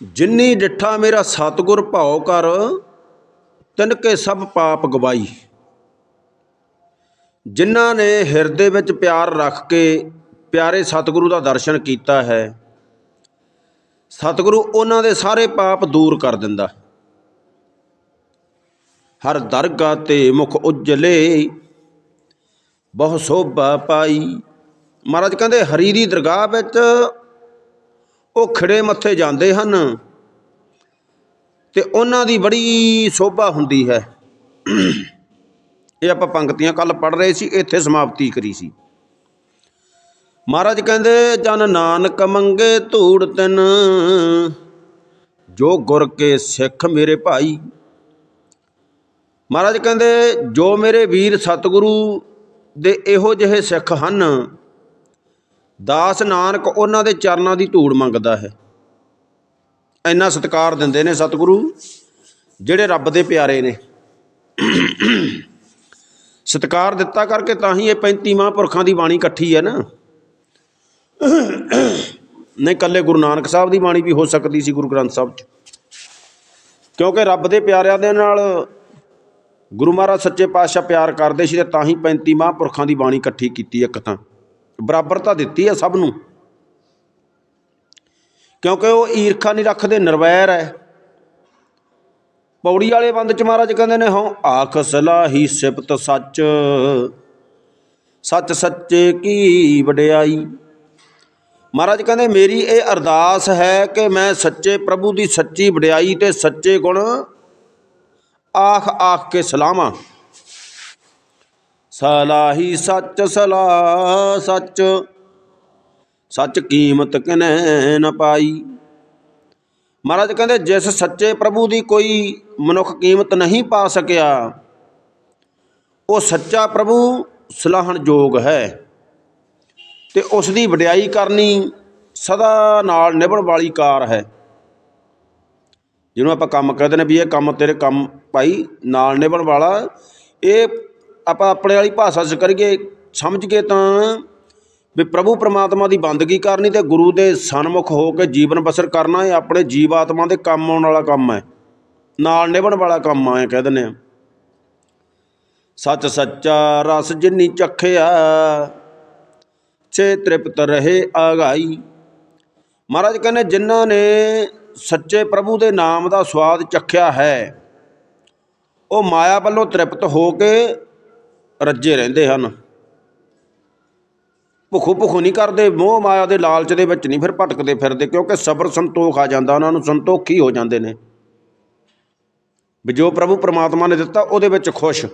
ਜਿਨੀ ਡਿਠਾ ਮੇਰਾ ਸਤਿਗੁਰ ਭਾਉ ਕਰ, ਤਿਨ ਕੇ ਸਭ ਪਾਪ ਗਵਾਈ। ਜਿਨ੍ਹਾਂ ਨੇ ਹਿਰਦੇ ਵਿੱਚ ਪਿਆਰ ਰੱਖ ਕੇ ਪਿਆਰੇ ਸਤਿਗੁਰੂ ਦਾ ਦਰਸ਼ਨ ਕੀਤਾ ਹੈ, ਸਤਿਗੁਰੂ ਉਹਨਾਂ ਦੇ ਸਾਰੇ ਪਾਪ ਦੂਰ ਕਰ ਦਿੰਦਾ ਹਰ ਦਰਗਾ ਤੇ ਮੁਖ ਉਜਲੇ, ਬਹੁ ਸੋਭਾ ਪਾਈ। ਮਹਾਰਾਜ ਕਹਿੰਦੇ, ਹਰੀ ਦੀ ਦਰਗਾਹ ਵਿੱਚ ਉਹ ਖੜੇ ਮੱਥੇ ਜਾਂਦੇ ਹਨ ਤੇ ਉਹਨਾਂ ਦੀ ਬੜੀ ਸੋਭਾ ਹੁੰਦੀ ਹੈ। ਇਹ ਆਪਾਂ ਪੰਕਤੀਆਂ ਕੱਲ ਪੜ ਰਹੇ ਸੀ, ਇੱਥੇ ਸਮਾਪਤੀ ਕਰੀ ਸੀ। ਮਹਾਰਾਜ ਕਹਿੰਦੇ, ਜਨ ਨਾਨਕ ਮੰਗੇ ਧੂੜ ਤਿਨ, ਜੋ ਗੁਰ ਕੇ ਸਿੱਖ ਮੇਰੇ ਭਾਈ। ਮਹਾਰਾਜ ਕਹਿੰਦੇ, ਜੋ ਮੇਰੇ ਵੀਰ ਸਤਿਗੁਰੂ ਦੇ ਇਹੋ ਜਿਹੇ ਸਿੱਖ ਹਨ ਦਾਸ ਨਾਨਕ ਉਹਨਾਂ ਦੇ ਚਰਨਾਂ ਦੀ ਧੂੜ ਮੰਗਦਾ ਹੈ। ਇੰਨਾ ਸਤਿਕਾਰ ਦਿੰਦੇ ਨੇ ਸਤਿਗੁਰੂ, ਜਿਹੜੇ ਰੱਬ ਦੇ ਪਿਆਰੇ ਨੇ। ਸਤਿਕਾਰ ਦਿੱਤਾ ਕਰਕੇ ਤਾਂ ਹੀ ਇਹ 35 ਮਹਾਂਪੁਰਖਾਂ ਦੀ ਬਾਣੀ ਇਕੱਠੀ ਹੈ ਨਾ। ਨਹੀਂ ਕੱਲੇ ਗੁਰੂ ਨਾਨਕ ਸਾਹਿਬ ਦੀ ਬਾਣੀ ਵੀ ਹੋ ਸਕਦੀ ਸੀ ਗੁਰੂ ਗ੍ਰੰਥ ਸਾਹਿਬ 'ਚ। ਕਿਉਂਕਿ ਰੱਬ ਦੇ ਪਿਆਰਿਆਂ ਦੇ ਨਾਲ ਗੁਰੂ ਮਹਾਰਾਜ ਸੱਚੇ ਪਾਤਸ਼ਾਹ ਪਿਆਰ ਕਰਦੇ ਸੀ ਤੇ ਤਾਂ ਹੀ 35 ਮਹਾਂਪੁਰਖਾਂ ਦੀ ਬਾਣੀ ਇਕੱਠੀ ਕੀਤੀ ਇੱਕ ਤਾਂ ਬਰਾਬਰਤਾ ਦਿੱਤੀ ਹੈ ਸਭ ਨੂੰ। ਕਿਉਂਕਿ ਉਹ ਈਰਖਾ ਨਹੀਂ ਰੱਖਦੇ, ਨਿਰਵੈਰ ਹੈ ਪੌੜੀ ਵਾਲੇ ਬੰਦ ਚ ਮਹਾਰਾਜ ਕਹਿੰਦੇ ਨੇ, ਹਉ ਆਖ ਸਲਾਹੀ ਸਿਫਤ ਸੱਚ। ਸੱਚ ਸੱਚੇ ਕੀ ਵਡਿਆਈ। ਮਹਾਰਾਜ ਕਹਿੰਦੇ, ਮੇਰੀ ਇਹ ਅਰਦਾਸ ਹੈ ਕਿ ਮੈਂ ਸੱਚੇ ਪ੍ਰਭੂ ਦੀ ਸੱਚੀ ਵਡਿਆਈ ਤੇ ਸੱਚੇ ਗੁਣ ਆਖ ਆਖ ਕੇ ਸਲਾਹਾਂ। ਸਲਾਹੀ ਸੱਚ ਸਲਾ ਸੱਚ। ਸੱਚ ਕੀਮਤ ਕਿਨੈ ਨ ਪਾਈ। ਮਹਾਰਾਜ ਕਹਿੰਦੇ, ਜਿਸ ਸੱਚੇ ਪ੍ਰਭੂ ਦੀ ਕੋਈ ਮਨੁੱਖ ਕੀਮਤ ਨਹੀਂ ਪਾ ਸਕਿਆ, ਉਹ ਸੱਚਾ ਪ੍ਰਭੂ ਸਲਾਹਣ ਯੋਗ ਹੈ। ਤੇ ਉਸ ਦੀ ਵਡਿਆਈ ਕਰਨੀ ਸਦਾ ਨਾਲ ਨਿਭਣ ਵਾਲੀ ਕਾਰ ਹੈ। ਜਿਹਨੂੰ ਆਪਾਂ ਕੰਮ ਕਹਿੰਦੇ ਨੇ ਵੀ ਇਹ ਕੰਮ ਤੇਰੇ ਕੰਮ ਭਾਈ ਨਾਲ ਨਿਭਣ ਵਾਲਾ, ਇਹ ਆਪਾਂ ਆਪਣੇ ਵਾਲੀ ਭਾਸ਼ਾ 'ਚ ਕਰੀਏ, ਸਮਝ ਕੇ ਤਾਂ ਵੀ ਪ੍ਰਭੂ ਪਰਮਾਤਮਾ ਦੀ ਬੰਦਗੀ ਕਰਨੀ ਤੇ ਗੁਰੂ ਦੇ ਸਨਮੁਖ ਹੋ ਕੇ ਜੀਵਨ ਬਸਰ ਕਰਨਾ ਇਹ ਆਪਣੇ ਜੀਵ ਆਤਮਾ ਦੇ ਕੰਮ ਆਉਣ ਵਾਲਾ ਕੰਮ ਹੈ। ਨਾਲ ਨਿਭਣ ਵਾਲਾ ਕੰਮ ਆ ਕਹਿ ਦਿੰਦੇ ਆ। ਸੱਚ ਸੱਚਾ ਰਸ ਜਿਨੀ ਚਖਿਆ, ਛੇ ਤ੍ਰਿਪਤ ਰਹੇ ਆਗਾਈ। ਮਹਾਰਾਜ ਕਹਿੰਦੇ, ਜਿਨ੍ਹਾਂ ਨੇ ਸੱਚੇ ਪ੍ਰਭੂ ਦੇ ਨਾਮ ਦਾ ਸਵਾਦ ਚਖਿਆ ਹੈ, ਉਹ ਮਾਇਆ ਵੱਲੋਂ ਤ੍ਰਿਪਤ ਹੋ ਕੇ ਰੱਜੇ ਰਹਿੰਦੇ ਹਨ। ਭੁੱਖੋ ਭੁੱਖੋ ਨਹੀਂ ਕਰਦੇ, ਮੋਹ ਮਾਇਆ ਦੇ ਲਾਲਚ ਦੇ ਵਿੱਚ ਨਹੀਂ ਫਿਰ ਭਟਕਦੇ ਫਿਰਦੇ, ਕਿਉਂਕਿ ਸਬਰ ਸੰਤੋਖ ਆ ਜਾਂਦਾ, ਉਹਨਾਂ ਨੂੰ ਸੰਤੋਖੀ ਹੋ ਜਾਂਦੇ ਨੇ। ਵੀ ਜੋ ਪ੍ਰਭੂ ਪ੍ਰਮਾਤਮਾ ਨੇ ਦਿੱਤਾ, ਉਹਦੇ ਵਿੱਚ ਖੁਸ਼।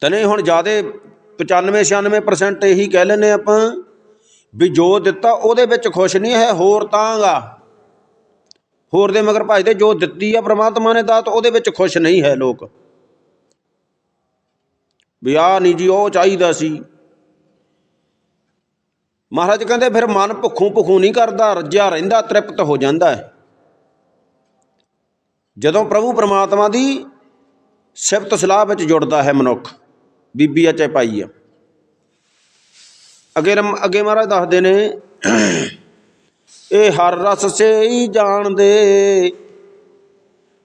ਤਨੇ ਹੁਣ ਜਿਆਦੇ 95 96% ਇਹੀ ਕਹਿ ਲੈਨੇ ਆਪਾਂ, ਵੀ ਜੋ ਦਿੱਤਾ, ਉਹਦੇ ਵਿੱਚ ਖੁਸ਼ ਨਹੀਂ ਹੈ, ਹੋਰ ਤਾਂਗਾ ਹੋਰ ਦੇ ਮਗਰ ਭਜਦੇ, ਜੋ ਦਿੱਤੀ ਆ ਪ੍ਰਮਾਤਮਾ ਨੇ ਦਾਤ, ਉਹਦੇ ਵਿੱਚ ਖੁਸ਼ ਨਹੀਂ ਹੈ ਲੋਕ। ਵੀ ਆ ਨਹੀਂ ਜੀ, ਉਹ ਚਾਹੀਦਾ ਸੀ। ਮਹਾਰਾਜ ਕਹਿੰਦੇ, ਫਿਰ ਮਨ ਭੁੱਖੂ ਭੁੱਖੂ ਨਹੀਂ ਕਰਦਾ, ਰੱਜਿਆ ਰਹਿੰਦਾ, ਤ੍ਰਿਪਤ ਹੋ ਜਾਂਦਾ ਹੈ। ਜਦੋਂ ਪ੍ਰਭੂ ਪਰਮਾਤਮਾ ਦੀ ਸਿਫਤ ਸਲਾਹ ਵਿੱਚ ਜੁੜਦਾ ਹੈ ਮਨੁੱਖ, ਬੀਬੀ ਆ ਚਾਹੇ ਪਾਈ ਆ। ਅੱਗੇ ਰਮ- ਅੱਗੇ ਮਹਾਰਾਜ ਦੱਸਦੇ ਨੇ ਇਹ ਹਰ ਰਸ ਸੇ ਜਾਣਦੇ।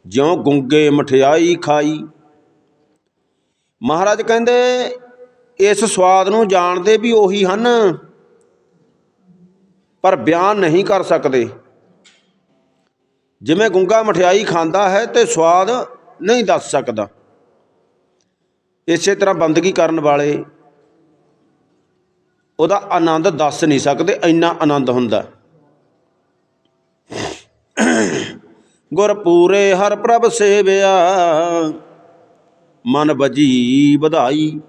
ਜਿਉ ਗੁੰਗੇ ਮਠਿਆਈ ਖਾਈ। ਮਹਾਰਾਜ ਕਹਿੰਦੇ, ਇਸ ਸਵਾਦ ਨੂੰ ਜਾਣਦੇ ਵੀ ਉਹੀ ਹਨ, ਪਰ ਬਿਆਨ ਨਹੀਂ ਕਰ ਸਕਦੇ। ਜਿਵੇਂ ਗੁੰਗਾ ਮਠਿਆਈ ਖਾਂਦਾ ਹੈ ਤੇ ਸਵਾਦ ਨਹੀਂ ਦੱਸ ਸਕਦਾ। ਇਸੇ ਤਰ੍ਹਾਂ ਬੰਦਗੀ ਕਰਨ ਵਾਲੇ, ਉਹਦਾ ਆਨੰਦ ਦੱਸ ਨਹੀਂ ਸਕਦੇ, ਇੰਨਾ ਆਨੰਦ ਹੁੰਦਾ। ਗੁਰ ਪੂਰੇ ਹਰ ਪ੍ਰਭ ਸੇਵਿਆ, ਮਨ ਬਜੀ ਵਧਾਈ।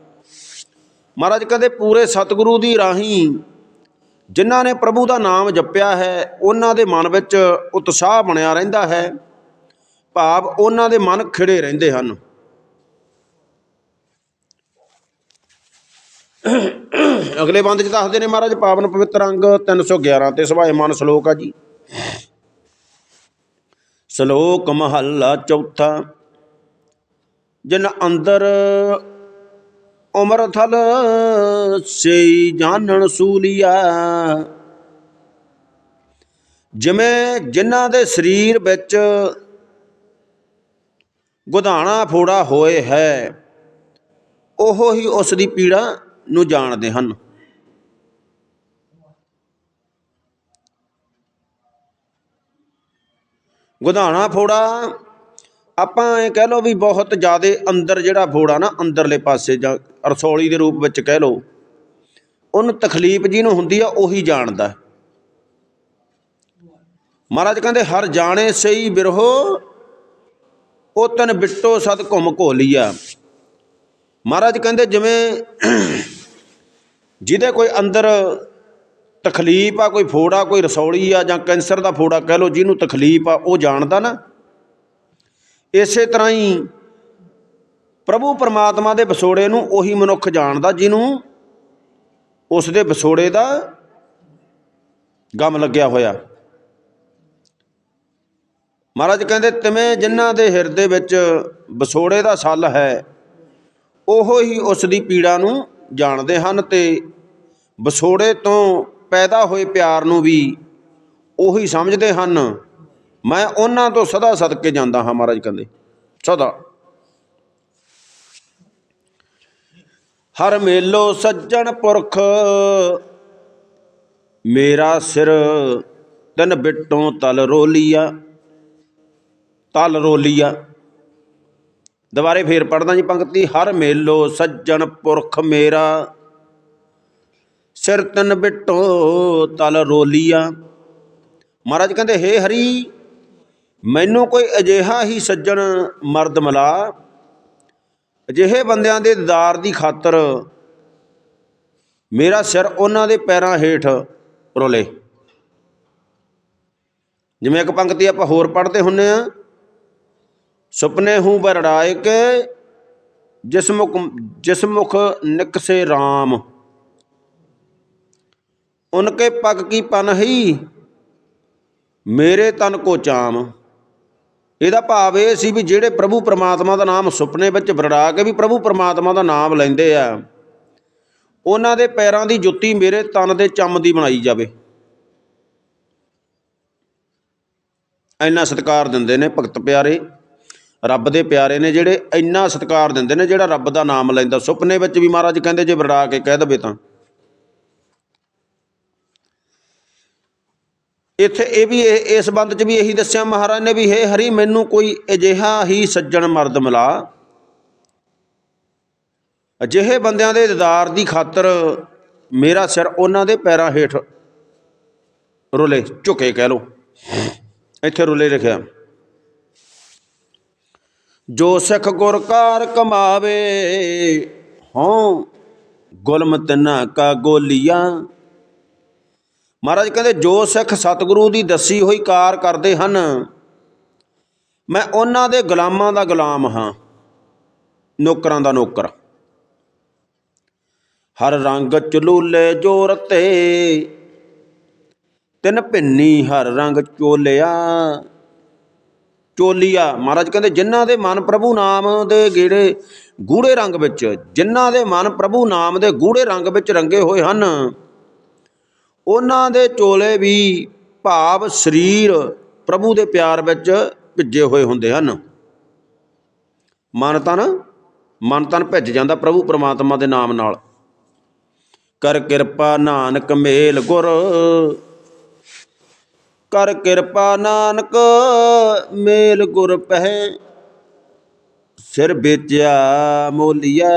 ਮਹਾਰਾਜ ਕਹਿੰਦੇ, ਪੂਰੇ ਸਤਿਗੁਰੂ ਦੀ ਰਾਹੀਂ ਜਿਨ੍ਹਾਂ ਨੇ ਪ੍ਰਭੂ ਦਾ ਨਾਮ ਜਪਿਆ ਹੈ, ਉਹਨਾਂ ਦੇ ਮਨ ਵਿੱਚ ਉਤਸ਼ਾਹ ਬਣਿਆ ਰਹਿੰਦਾ ਹੈ। ਭਾਵ ਉਹਨਾਂ ਦੇ ਮਨ ਖਿੜੇ ਰਹਿੰਦੇ ਹਨ। ਅਗਲੇ ਬੰਦ ਚ ਦੱਸਦੇ ਨੇ ਮਹਾਰਾਜ, ਪਾਵਨ ਪਵਿੱਤਰ ਅੰਗ 311 ਤੇ ਮਨ ਸ਼ਲੋਕ ਆ ਜੀ। ਸ਼ਲੋਕ ਮਹੱਲਾ ਚੌਥਾ। ਜਿਨ ਅੰਦਰ ਉਮਰ ਥਲ ਸਈ ਜਾਣਨ ਸੂਲੀਆ। ਜਿਵੇਂ ਜਿਨ੍ਹਾਂ ਦੇ ਸਰੀਰ ਵਿੱਚ ਗੁਧਾਣਾ ਫੋੜਾ ਹੋਏ ਹੈ, ਉਹ ਹੀ ਉਸ ਦੀ ਪੀੜਾ ਨੂੰ ਜਾਣਦੇ ਹਨ। ਗੁਧਾਣਾ ਫੋੜਾ। ਆਪਾਂ ਇਹ ਕਹਿ ਲਓ ਵੀ ਬਹੁਤ ਜ਼ਿਆਦਾ ਅੰਦਰ ਜਿਹੜਾ ਫੋੜਾ ਨਾ, ਅੰਦਰਲੇ ਪਾਸੇ ਜਾਂ ਰਸੌਲੀ ਦੇ ਰੂਪ ਵਿੱਚ ਕਹਿ ਲਓ, ਉਹਨੂੰ ਤਕਲੀਫ ਜਿਹਨੂੰ ਹੁੰਦੀ ਆ, ਉਹੀ ਜਾਣਦਾ। ਮਹਾਰਾਜ ਕਹਿੰਦੇ, ਹਰ ਜਾਣੇ ਸਹੀ ਬਿਰਹੋ, ਉਹ ਤਨ ਬਿੱਟੋ ਸਦ ਘੁੰਮ ਘੋਲੀਆ। ਮਹਾਰਾਜ ਕਹਿੰਦੇ, ਜਿਵੇਂ ਜਿਹਦੇ ਕੋਈ ਅੰਦਰ ਤਕਲੀਫ ਆ, ਕੋਈ ਫੋੜਾ, ਕੋਈ ਰਸੌਲੀ ਆ ਜਾਂ ਕੈਂਸਰ ਦਾ ਫੋੜਾ ਕਹਿ ਲਓ, ਜਿਹਨੂੰ ਤਕਲੀਫ ਆ, ਉਹ ਜਾਣਦਾ ਨਾ। ਇਸੇ ਤਰ੍ਹਾਂ ਹੀ ਪ੍ਰਭੂ ਪਰਮਾਤਮਾ ਦੇ ਵਿਛੋੜੇ ਨੂੰ ਉਹੀ ਮਨੁੱਖ ਜਾਣਦਾ, ਜਿਹਨੂੰ ਉਸ ਦੇ ਵਿਛੋੜੇ ਦਾ ਗਮ ਲੱਗਿਆ ਹੋਇਆ। ਮਹਾਰਾਜ ਕਹਿੰਦੇ, ਤਿਵੇਂ ਜਿਨ੍ਹਾਂ ਦੇ ਹਿਰਦੇ ਵਿੱਚ ਵਿਛੋੜੇ ਦਾ ਸੱਲ ਹੈ, ਉਹ ਹੀ ਉਸ ਦੀ ਪੀੜਾ ਨੂੰ ਜਾਣਦੇ ਹਨ ਤੇ ਵਿਛੋੜੇ ਤੋਂ ਪੈਦਾ ਹੋਏ ਪਿਆਰ ਨੂੰ ਵੀ ਉਹੀ ਸਮਝਦੇ ਹਨ। ਮੈਂ ਉਹਨਾਂ ਤੋਂ ਸਦਾ ਸਦਕੇ ਜਾਂਦਾ ਹਾਂ ਮਹਾਰਾਜ ਕਹਿੰਦੇ, ਸਦਾ। ਹਰ ਮੇਲੋ ਸੱਜਣ ਪੁਰਖ, ਮੇਰਾ ਸਿਰ ਤਨ ਬਿਟੋਂ ਤਲ ਰੋਲੀਆ ਤਲ ਰੋਲੀਆ। ਦੁਬਾਰੇ ਫੇਰ ਪੜਦਾ ਜੀ ਪੰਕਤੀ, ਹਰ ਮੇਲੋ ਸੱਜਣ ਪੁਰਖ ਮੇਰਾ ਸਿਰ ਤਨ ਬਿਟੋਂ ਤਲ ਰੋਲੀਆ। ਮਹਾਰਾਜ ਕਹਿੰਦੇ, ਹੇ ਹਰੀ, ਮੈਨੂੰ ਕੋਈ ਅਜਿਹਾ ਹੀ ਸੱਜਣ ਮਰਦ ਮਿਲਾ, ਅਜਿਹੇ ਬੰਦਿਆਂ ਦੇ ਦੀਦਾਰ ਦੀ ਖਾਤਰ ਮੇਰਾ ਸਿਰ ਉਹਨਾਂ ਦੇ ਪੈਰਾਂ ਹੇਠ ਰੋਲੇ। ਜਿਵੇਂ ਇੱਕ ਪੰਕਤੀ ਆਪਾਂ ਹੋਰ ਪੜ੍ਹਦੇ ਹੁੰਨੇ ਆ ਸੁਪਨੇ ਹੂੰ ਬਰੜਾਏ ਕੇ ਜਿਸ ਮੁਖ ਜਿਸ ਮੁਖ ਨਿਕਸੇ RAM ਉਨਕੇ ਪਗ ਕੀ ਪਨਹੀ ਮੇਰੇ ਤਨ ਕੋ ਚਾਮ। ਇਹਦਾ ਭਾਵ ਇਹ ਸੀ ਵੀ ਜਿਹੜੇ ਪ੍ਰਭੂ ਪਰਮਾਤਮਾ ਦਾ ਨਾਮ ਸੁਪਨੇ ਵਿੱਚ ਵਰੜਾ ਕੇ ਵੀ ਪ੍ਰਭੂ ਪਰਮਾਤਮਾ ਦਾ ਨਾਮ ਲੈਂਦੇ ਆ। ਉਹਨਾਂ ਦੇ ਪੈਰਾਂ ਦੀ ਜੁੱਤੀ ਮੇਰੇ ਤਨ ਦੇ ਚੰਮ ਦੀ ਬਣਾਈ ਜਾਵੇ। ਇੰਨਾ ਸਤਿਕਾਰ ਦਿੰਦੇ ਨੇ ਭਗਤ ਪਿਆਰੇ। ਰੱਬ ਦੇ ਪਿਆਰੇ ਨੇ ਜਿਹੜੇ ਇੰਨਾ ਸਤਿਕਾਰ ਦਿੰਦੇ ਨੇ ਜਿਹੜਾ ਰੱਬ ਦਾ ਨਾਮ ਲੈਂਦਾ। ਸੁਪਨੇ ਵਿੱਚ ਵੀ ਮਹਾਰਾਜ ਕਹਿੰਦੇ ਜੇ ਵਰੜਾ ਕੇ ਕਹਿ ਦਵੇ ਤਾਂ। ਇੱਥੇ ਇਹ ਵੀ ਇਹ- ਇਸ ਬੰਦ 'ਚ ਵੀ ਇਹੀ ਦੱਸਿਆ ਮਹਾਰਾਜ ਨੇ ਵੀ, ਹੇ ਹਰੀ, ਮੈਨੂੰ ਕੋਈ ਅਜਿਹਾ ਹੀ ਸੱਜਣ ਮਰਦ ਮਿਲਾ। ਅਜਿਹੇ ਬੰਦਿਆਂ ਦੇ ਦੀਦਾਰ ਦੀ ਖਾਤਰ ਮੇਰਾ ਸਿਰ ਉਹਨਾਂ ਦੇ ਪੈਰਾਂ ਹੇਠ ਰੁਲੇ, ਝੁਕੇ ਕਹਿ ਲੋ ਇੱਥੇ ਰੁਲੇ ਲਿਖਿਆ, ਜੋ ਸਿੱਖ ਗੁਰ ਕਾਰ ਕਮਾਵੇ, ਹਉ ਗੁਲਮ ਨਾ ਕਾ ਗੋਲੀਆਂ ਮਹਾਰਾਜ ਕਹਿੰਦੇ, ਜੋ ਸਿੱਖ ਸਤਿਗੁਰੂ ਦੀ ਦੱਸੀ ਹੋਈ ਕਾਰ ਕਰਦੇ ਹਨ, ਮੈਂ ਉਹਨਾਂ ਦੇ ਗੁਲਾਮਾਂ ਦਾ ਗੁਲਾਮ ਹਾਂ, ਨੌਕਰਾਂ ਦਾ ਨੌਕਰ। ਹਰ ਰੰਗ ਚਲੂਲੇ ਜੋਰ ਤੇ, ਤਿੰਨ ਭਿੰਨੀ ਹਰ ਰੰਗ ਚੋਲਿਆ। ਚੋਲੀਆ, ਮਹਾਰਾਜ ਕਹਿੰਦੇ, ਜਿਨ੍ਹਾਂ ਦੇ ਮਨ ਪ੍ਰਭੂ ਨਾਮ ਦੇ ਗੇੜੇ ਗੂੜੇ ਰੰਗ ਵਿੱਚ, ਜਿਨ੍ਹਾਂ ਦੇ ਮਨ ਪ੍ਰਭੂ ਨਾਮ ਦੇ ਗੂੜੇ ਰੰਗ ਵਿੱਚ ਰੰਗੇ ਹੋਏ ਹਨ ਉਹਨਾਂ ਦੇ ਚੋਲੇ ਵੀ ਭਾਵ ਸਰੀਰ ਪ੍ਰਭੂ ਦੇ ਪਿਆਰ ਵਿੱਚ ਭਿੱਜੇ ਹੋਏ ਹੁੰਦੇ ਹਨ। ਮਨ ਤਨ ਮਨ ਤਨ ਭਿੱਜ ਜਾਂਦਾ ਪ੍ਰਭੂ ਪਰਮਾਤਮਾ ਦੇ ਨਾਮ ਨਾਲ। ਕਰ ਕਿਰਪਾ ਨਾਨਕ ਮੇਲ ਗੁਰ, ਕਰ ਕਿਰਪਾ ਨਾਨਕ ਮੇਲ ਗੁਰ ਪਹਿ, ਸਿਰ ਵੇਚਿਆ ਮੋਲੀਆ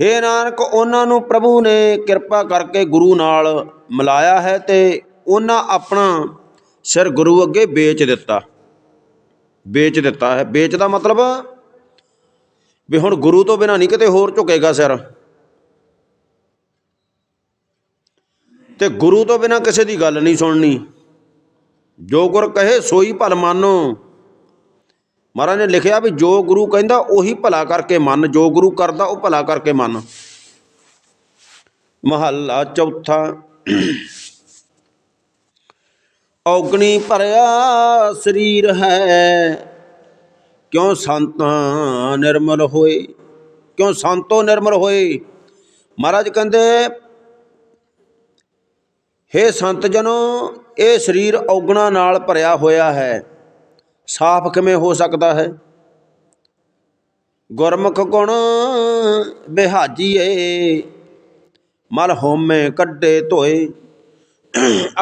ਹੇ ਨਾਨਕ, ਉਹਨਾਂ ਨੂੰ ਪ੍ਰਭੂ ਨੇ ਕਿਰਪਾ ਕਰਕੇ ਗੁਰੂ ਨਾਲ ਮਿਲਾਇਆ ਹੈ ਤੇ ਉਹਨਾਂ ਆਪਣਾ ਸਿਰ ਗੁਰੂ ਅੱਗੇ ਵੇਚ ਦਿੱਤਾ। ਵੇਚ ਦਿੱਤਾ ਹੈ। ਵੇਚ ਦਾ ਮਤਲਬ ਵੀ ਹੁਣ ਗੁਰੂ ਤੋਂ ਬਿਨਾ ਨਹੀਂ ਕਿਤੇ ਹੋਰ ਝੁਕੇਗਾ ਸਿਰ। ਤੇ ਗੁਰੂ ਤੋਂ ਬਿਨਾ ਕਿਸੇ ਦੀ ਗੱਲ ਨਹੀਂ ਸੁਣਨੀ। ਜੋ ਗੁਰ ਕਹੇ, ਸੋਈ ਭਲ ਮਾਨੋ। ਮਹਾਰਾਜ ਨੇ ਲਿਖਿਆ ਵੀ ਜੋ ਗੁਰੂ ਕਹਿੰਦਾ ਉਹੀ ਭਲਾ ਕਰਕੇ ਮੰਨ, ਜੋ ਗੁਰੂ ਕਰਦਾ ਉਹ ਭਲਾ ਕਰਕੇ ਮੰਨ। ਮਹੱਲਾ ਚੌਥਾ। ਔਗਣੀ ਭਰਿਆ ਸਰੀਰ ਹੈ, ਕਿਉਂ ਸੰਤਾਂ ਨਿਰਮਲ ਹੋਏ? ਕਿਉਂ ਸੰਤੋ ਨਿਰਮਲ ਹੋਏ? ਮਹਾਰਾਜ ਕਹਿੰਦੇ, ਹੇ ਸੰਤ ਜਨੋ, ਇਹ ਸਰੀਰ ਔਗਣਾ ਨਾਲ ਭਰਿਆ ਹੋਇਆ ਹੈ। ਸਾਫ਼ ਕਿਵੇਂ ਹੋ ਸਕਦਾ ਹੈ? ਗੁਰਮੁਖ ਗੁਣ ਬਿਹਾਜੀਏ, ਮਲ ਹੋਮੇ ਕੱਢੇ ਧੋਏ।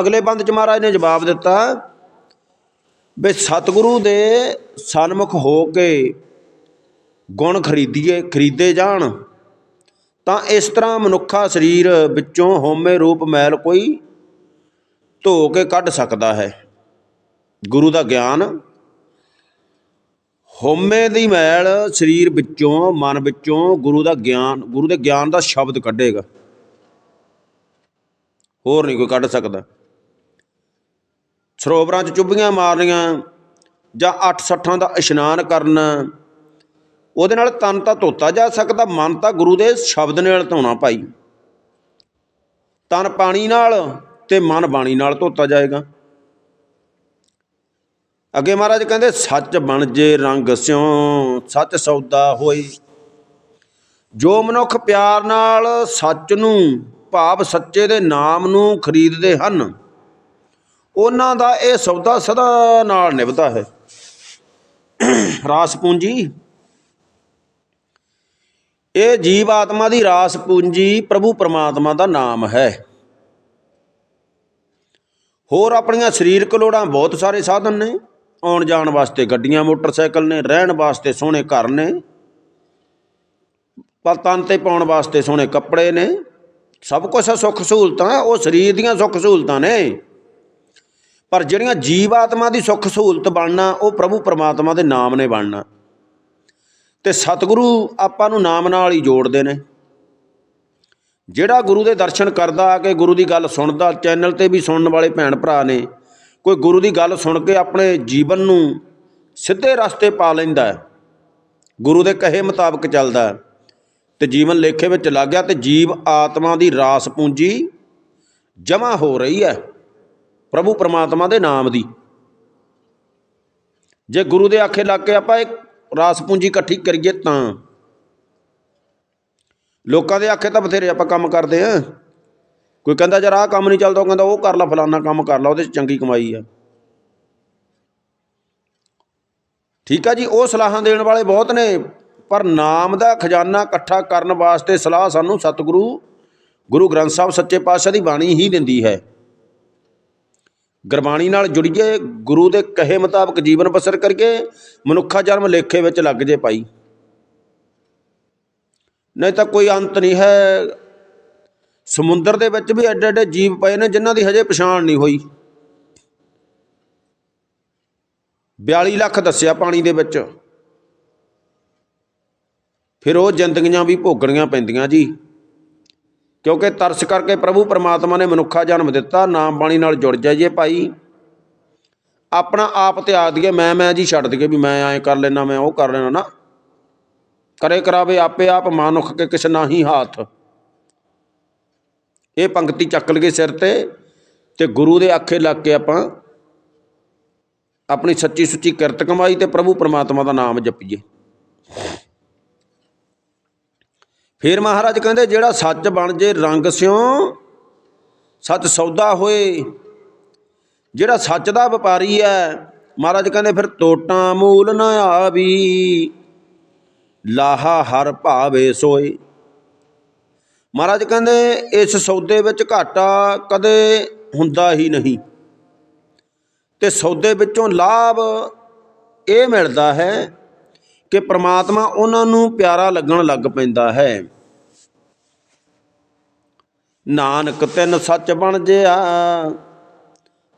ਅਗਲੇ ਬੰਦ ਚ ਮਹਾਰਾਜ ਨੇ ਜਵਾਬ ਦਿੱਤਾ, ਵੀ ਸਤਿਗੁਰੂ ਦੇ ਸਨਮੁਖ ਹੋ ਕੇ ਗੁਣ ਖਰੀਦੀਏ, ਖਰੀਦੇ ਜਾਣ, ਤਾਂ ਇਸ ਤਰ੍ਹਾਂ ਮਨੁੱਖਾ ਸਰੀਰ ਵਿੱਚੋਂ ਹੋਮੇ ਰੂਪ ਮੈਲ ਕੋਈ ਧੋ ਕੇ ਕੱਢ ਸਕਦਾ ਹੈ। ਗੁਰੂ ਦਾ ਗਿਆਨ ਹੋਮੇ ਦੀ ਮੈਲ ਸਰੀਰ ਵਿੱਚੋਂ, ਮਨ ਵਿੱਚੋਂ ਗੁਰੂ ਦਾ ਗਿਆਨ, ਗੁਰੂ ਦੇ ਗਿਆਨ ਦਾ ਸ਼ਬਦ ਕੱਢੇਗਾ। ਹੋਰ ਨਹੀਂ ਕੋਈ ਕੱਢ ਸਕਦਾ। ਸਰੋਵਰਾਂ 'ਚ ਚੁੱਭੀਆਂ ਮਾਰਨੀਆਂ ਜਾਂ ਅੱਠ ਸੱਠਾਂ ਦਾ ਇਸ਼ਨਾਨ ਕਰਨਾ, ਉਹਦੇ ਨਾਲ ਤਨ ਤਾਂ ਧੋਤਾ ਜਾ ਸਕਦਾ, ਮਨ ਤਾਂ ਗੁਰੂ ਦੇ ਸ਼ਬਦ ਨਾਲ ਧੋਣਾ ਭਾਈ। ਤਨ ਪਾਣੀ ਨਾਲ ਤੇ ਮਨ ਬਾਣੀ ਨਾਲ ਧੋਤਾ ਜਾਏਗਾ। ਅੱਗੇ ਮਹਾਰਾਜ ਕਹਿੰਦੇ, ਸੱਚ ਬਣ ਜੇ ਰੰਗ ਸਿਉ, ਸੱਚ ਸੌਦਾ ਹੋਈ ਜੋ ਮਨੁੱਖ ਪਿਆਰ ਨਾਲ ਸੱਚ ਨੂੰ, ਭਾਵ ਸੱਚੇ ਦੇ ਨਾਮ ਨੂੰ ਖਰੀਦਦੇ ਹਨ, ਉਹਨਾਂ ਦਾ ਇਹ ਸੌਦਾ ਸਦਾ ਨਾਲ ਨਿਭਦਾ ਹੈ। ਰਾਸ ਪੂੰਜੀ। ਇਹ ਜੀਵ ਆਤਮਾ ਦੀ ਰਾਸ ਪੂੰਜੀ ਪ੍ਰਭੂ ਪਰਮਾਤਮਾ ਦਾ ਨਾਮ ਹੈ। ਹੋਰ ਆਪਣੀਆਂ ਸਰੀਰਕ ਲੋੜਾਂ ਬਹੁਤ ਸਾਰੇ ਸਾਧਨ ਨੇ। ਆਉਣ ਜਾਣ ਵਾਸਤੇ ਗੱਡੀਆਂ, ਮੋਟਰਸਾਈਕਲ ਨੇ, ਰਹਿਣ ਵਾਸਤੇ ਸੋਹਣੇ ਘਰ ਨੇ। ਪਰ ਤਨ ਤੇ ਪਾਉਣ ਵਾਸਤੇ ਸੋਹਣੇ ਕੱਪੜੇ ਨੇ। ਸਭ ਕੁਝ ਸੁੱਖ ਸਹੂਲਤਾਂ, ਉਹ ਸਰੀਰ ਦੀਆਂ ਸੁੱਖ ਸਹੂਲਤਾਂ ਨੇ। ਪਰ ਜਿਹੜੀਆਂ ਜੀਵ ਆਤਮਾ ਦੀ ਸੁੱਖ ਸਹੂਲਤ ਬਣਨਾ, ਉਹ ਪ੍ਰਭੂ ਪਰਮਾਤਮਾ ਦੇ ਨਾਮ ਨੇ ਬਣਨਾ। ਤੇ ਸਤਿਗੁਰੂ ਆਪਾਂ ਨੂੰ ਨਾਮ ਨਾਲ ਹੀ ਜੋੜਦੇ ਨੇ। ਜਿਹੜਾ ਗੁਰੂ ਦੇ ਦਰਸ਼ਨ ਕਰਦਾ ਆ ਕੇ ਗੁਰੂ ਦੀ ਗੱਲ ਸੁਣਦਾ, ਚੈਨਲ ਤੇ ਵੀ ਸੁਣਨ ਵਾਲੇ ਭੈਣ ਭਰਾ ਨੇ ਕੋਈ ਗੁਰੂ ਦੀ ਗੱਲ ਸੁਣ ਕੇ ਆਪਣੇ ਜੀਵਨ ਨੂੰ ਸਿੱਧੇ ਰਸਤੇ ਪਾ ਲੈਂਦਾ ਹੈ। ਗੁਰੂ ਦੇ ਕਹੇ ਮੁਤਾਬਕ ਚੱਲਦਾ ਹੈ ਤੇ ਜੀਵਨ ਲੇਖੇ ਵਿੱਚ ਲੱਗ ਗਿਆ ਤੇ ਜੀਵ ਆਤਮਾ ਦੀ ਰਾਸ ਪੂੰਜੀ ਜਮਾ ਹੋ ਰਹੀ ਹੈ ਪ੍ਰਭੂ ਪਰਮਾਤਮਾ ਦੇ ਨਾਮ ਦੀ। ਜੇ ਗੁਰੂ ਦੇ ਆਖੇ ਲੱਗ ਕੇ ਆਪਾਂ ਇੱਕ ਰਾਸ ਪੂੰਜੀ ਇਕੱਠੀ ਕਰੀਏ ਤਾਂ ਲੋਕਾਂ ਦੇ ਆਖੇ ਤਾਂ ਬਥੇਰੇ ਆਪਾਂ ਕੰਮ ਕਰਦੇ ਆ ਕੋਈ ਕਹਿੰਦਾ ਯਾਰ ਆਹ ਕੰਮ ਨਹੀਂ ਚੱਲਦਾ, ਉਹ ਕਹਿੰਦਾ ਉਹ ਕਰ ਲਾ, ਫਲਾਨਾ ਕੰਮ ਕਰ ਲੈ, ਉਹਦੇ 'ਚ ਚੰਗੀ ਕਮਾਈ ਆ। ਠੀਕ ਆ ਜੀ, ਉਹ ਸਲਾਹਾਂ ਦੇਣ ਵਾਲੇ ਬਹੁਤ ਨੇ, ਪਰ ਨਾਮ ਦਾ ਖਜ਼ਾਨਾ ਇਕੱਠਾ ਕਰਨ ਵਾਸਤੇ ਸਲਾਹ ਸਾਨੂੰ ਸਤਿਗੁਰੂ, ਗੁਰੂ ਗ੍ਰੰਥ ਸਾਹਿਬ ਸੱਚੇ ਪਾਤਸ਼ਾਹ ਦੀ ਬਾਣੀ ਹੀ ਦਿੰਦੀ ਹੈ। ਗੁਰਬਾਣੀ ਨਾਲ ਜੁੜੀਏ, ਗੁਰੂ ਦੇ ਕਹੇ ਮੁਤਾਬਕ ਜੀਵਨ ਬਸਰ ਕਰਕੇ ਮਨੁੱਖਾ ਜਨਮ ਲੇਖੇ ਵਿੱਚ ਲੱਗ ਜੇ ਭਾਈ। ਨਹੀਂ ਤਾਂ ਕੋਈ ਅੰਤ ਨਹੀਂ ਹੈ ਸਮੁੰਦਰ ਦੇ ਵਿੱਚ ਵੀ ਐਡੇ ਐਡੇ ਜੀਵ ਪਏ ਨੇ ਜਿਨ੍ਹਾਂ ਦੀ ਹਜੇ ਪਛਾਣ ਨਹੀਂ ਹੋਈ। 42 ਲੱਖ ਦੱਸਿਆ ਪਾਣੀ ਦੇ ਵਿੱਚ। ਫਿਰ ਉਹ ਜ਼ਿੰਦਗੀਆਂ ਵੀ ਭੋਗਣੀਆਂ ਪੈਂਦੀਆਂ ਜੀ। ਕਿਉਂਕਿ ਤਰਸ ਕਰਕੇ ਪ੍ਰਭੂ ਪਰਮਾਤਮਾ ਨੇ ਮਨੁੱਖਾ ਜਨਮ ਦਿੱਤਾ, ਨਾਮ ਬਾਣੀ ਨਾਲ ਜੁੜ ਜਾਈਏ ਭਾਈ। ਆਪਣਾ ਆਪ ਤਿਆਗ ਦਈਏ, ਮੈਂ ਮੈਂ ਜੀ ਛੱਡ ਦਈਏ ਵੀ ਮੈਂ ਐਂ ਕਰ ਲੈਣਾ ਮੈਂ ਉਹ ਕਰ ਲੈਣਾ ਨਾ। ਕਰੇ ਕਰਾਵੇ ਆਪੇ ਆਪ ਮਾਨੁਖ ਕੇ ਕਿਸ ਨਾਹੀ ਹਾਥ। ਇਹ ਪੰਕਤੀ ਚੱਕ ਲਈਏ ਸਿਰ ਤੇ ਤੇ ਗੁਰੂ ਦੇ ਆਖੇ ਲੱਗ ਕੇ ਆਪਾਂ ਆਪਣੀ ਸੱਚੀ ਸੁੱਚੀ ਕਿਰਤ ਕਮਾਈ ਤੇ ਪ੍ਰਭੂ ਪਰਮਾਤਮਾ ਦਾ ਨਾਮ ਜਪੀਏ। ਫਿਰ ਮਹਾਰਾਜ ਕਹਿੰਦੇ, ਜਿਹੜਾ ਸੱਚ ਬਣ ਜੇ ਰੰਗ ਸਿਓ ਸੱਚ ਸੌਦਾ ਹੋਏ। ਜਿਹੜਾ ਸੱਚ ਦਾ ਵਪਾਰੀ ਹੈ ਮਹਾਰਾਜ ਕਹਿੰਦੇ ਫਿਰ ਤੋਟਾਂ ਮੂਲ ਨਾ ਆਵੀ। ਲਾਹਾ ਹਰ ਭਾਵੇ ਸੋਏ। ਮਹਾਰਾਜ ਕਹਿੰਦੇ, ਇਸ ਸੌਦੇ ਵਿੱਚ ਘਾਟਾ ਕਦੇ ਹੁੰਦਾ ਹੀ ਨਹੀਂ। ਤੇ ਸੌਦੇ ਵਿੱਚੋਂ ਲਾਭ ਇਹ ਮਿਲਦਾ ਹੈ ਕਿ ਪ੍ਰਮਾਤਮਾ ਉਹਨਾਂ ਨੂੰ ਪਿਆਰਾ ਲੱਗਣ ਲੱਗ ਪੈਂਦਾ ਹੈ। ਨਾਨਕ ਤਿੰਨ ਸੱਚ ਬਣ ਜਿਆ,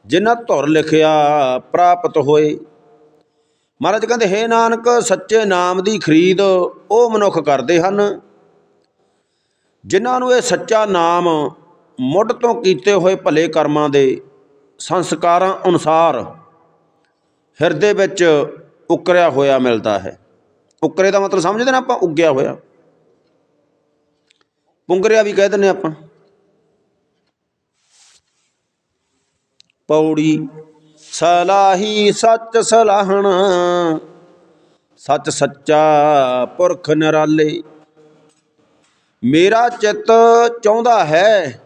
ਜਿਨ੍ਹਾਂ ਧੁਰ ਲਿਖਿਆ ਪ੍ਰਾਪਤ ਹੋਏ। ਮਹਾਰਾਜ ਕਹਿੰਦੇ, ਹੇ ਨਾਨਕ, ਸੱਚੇ ਨਾਮ ਦੀ ਖਰੀਦ ਉਹ ਮਨੁੱਖ ਕਰਦੇ ਹਨ ਜਿਨ੍ਹਾਂ ਨੂੰ ਇਹ ਸੱਚਾ ਨਾਮ ਮੁੱਢ ਤੋਂ ਕੀਤੇ ਹੋਏ ਭਲੇ ਕਰਮਾਂ ਦੇ ਸੰਸਕਾਰਾਂ ਅਨੁਸਾਰ ਹਿਰਦੇ ਵਿੱਚ ਉਕਰਿਆ ਹੋਇਆ ਮਿਲਦਾ ਹੈ। ਉਕਰੇ ਦਾ ਮਤਲਬ ਸਮਝਦੇ ਨਾ ਆਪਾਂ? ਉੱਗਿਆ ਹੋਇਆ। ਪੁੰਗਰਿਆ ਵੀ ਕਹਿ ਦਿੰਦੇ ਆਪਾਂ। ਪੌੜੀ, ਸਲਾਹੀ ਸੱਚ ਸਲਾਹਣ, ਸੱਚ ਸੱਚਾ ਪੁਰਖ ਨਿਰਾਲੇ। ਮੇਰਾ ਚਿੱਤ ਚਾਹੁੰਦਾ ਹੈ